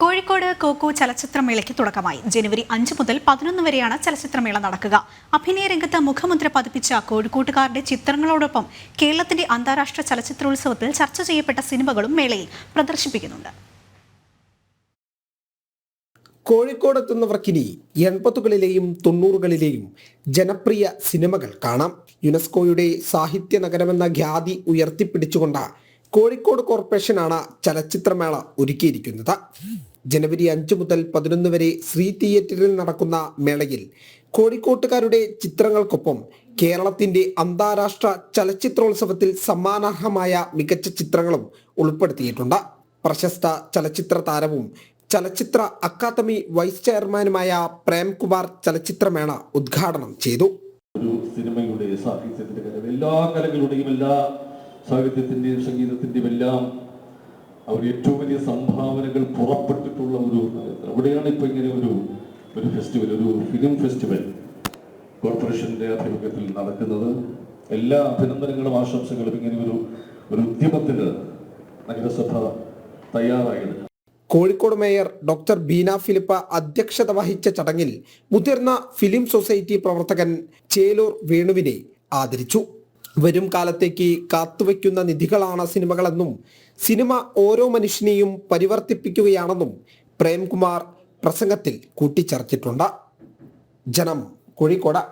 Kozhikode coco ചലച്ചിത്രമേളയ്ക്ക് തുടക്കമായി. ജനുവരി അഞ്ച് മുതൽ പതിനൊന്ന് വരെയാണ് ചലച്ചിത്രമേള നടക്കുക. അഭിനയ രംഗത്ത് മുഖമുദ്ര പതിപ്പിച്ച കോഴിക്കോട്ടുകാരുടെ ചിത്രങ്ങളോടൊപ്പം കേരളത്തിന്റെ അന്താരാഷ്ട്ര ചലച്ചിത്രോത്സവത്തിൽ ചർച്ച ചെയ്യപ്പെട്ട സിനിമകളും മേളയിൽ പ്രദർശിപ്പിക്കുന്നുണ്ട്. കോഴിക്കോടെത്തുന്നവർക്കിനി എൺപതുകളിലെയും തൊണ്ണൂറുകളിലെയും ജനപ്രിയ സിനിമകൾ കാണാം. യുനെസ്കോയുടെ സാഹിത്യ നഗരമെന്ന ഖ്യാതി ഉയർത്തിപ്പിടിച്ചുകൊണ്ട് കോഴിക്കോട് കോർപ്പറേഷനാണ് ചലച്ചിത്രമേള ഒരുക്കിയിരിക്കുന്നത്. ജനുവരി അഞ്ച് മുതൽ പതിനൊന്ന് വരെ ശ്രീ തിയേറ്ററിൽ നടക്കുന്ന മേളയിൽ കോഴിക്കോട്ടുകാരുടെ ചിത്രങ്ങൾക്കൊപ്പം കേരളത്തിന്റെ അന്താരാഷ്ട്ര ചലച്ചിത്രോത്സവത്തിൽ സമ്മാനാർഹമായ മികച്ച ചിത്രങ്ങളും ഉൾപ്പെടുത്തിയിട്ടുണ്ട്. പ്രശസ്ത ചലച്ചിത്ര താരവും ചലച്ചിത്ര അക്കാദമി വൈസ് ചെയർമാനുമായ പ്രേംകുമാർ ചലച്ചിത്രമേള ഉദ്ഘാടനം ചെയ്തു. ഒരു സിനിമയുടെ സാഹിത്യത്തിന്റെ എല്ലാ കലകളുടെയും എല്ലാ സാഹിത്യത്തിന്റെയും സംഗീതത്തിന്റെയും എല്ലാം അവർ ഏറ്റവും വലിയ സംഭാവനകൾ പുറപ്പെട്ടിട്ടുള്ള ഒരു അവിടെയാണ് ഇപ്പോൾ ഇങ്ങനെ ഒരു ഒരു ഫെസ്റ്റിവൽ ഒരു ഫിലിം ഫെസ്റ്റിവൽ കോർപ്പറേഷന്റെ ആഭിമുഖ്യത്തിൽ നടക്കുന്നത്. എല്ലാ അഭിനന്ദനങ്ങളും ആശംസകളും ഇങ്ങനെ ഒരു ഒരു ഉദ്യമത്തിന് നഗരസഭ തയ്യാറായത്. കോഴിക്കോട് മേയർ ഡോക്ടർ ബീന ഫിലിപ്പ അധ്യക്ഷത വഹിച്ച ചടങ്ങിൽ മുതിർന്ന ഫിലിം സൊസൈറ്റി പ്രവർത്തകൻ ചേലൂർ വേണുവിനെ ആദരിച്ചു. വരും കാലത്തേക്ക് കാത്തുവയ്ക്കുന്ന നിധികളാണ് സിനിമകളെന്നും സിനിമ ഓരോ മനുഷ്യനെയും പരിവർത്തിപ്പിക്കുകയാണെന്നും പ്രേംകുമാർ പ്രസംഗത്തിൽ കൂട്ടിച്ചേർത്തിട്ടുണ്ട്. ജനം കോഴിക്കോട്.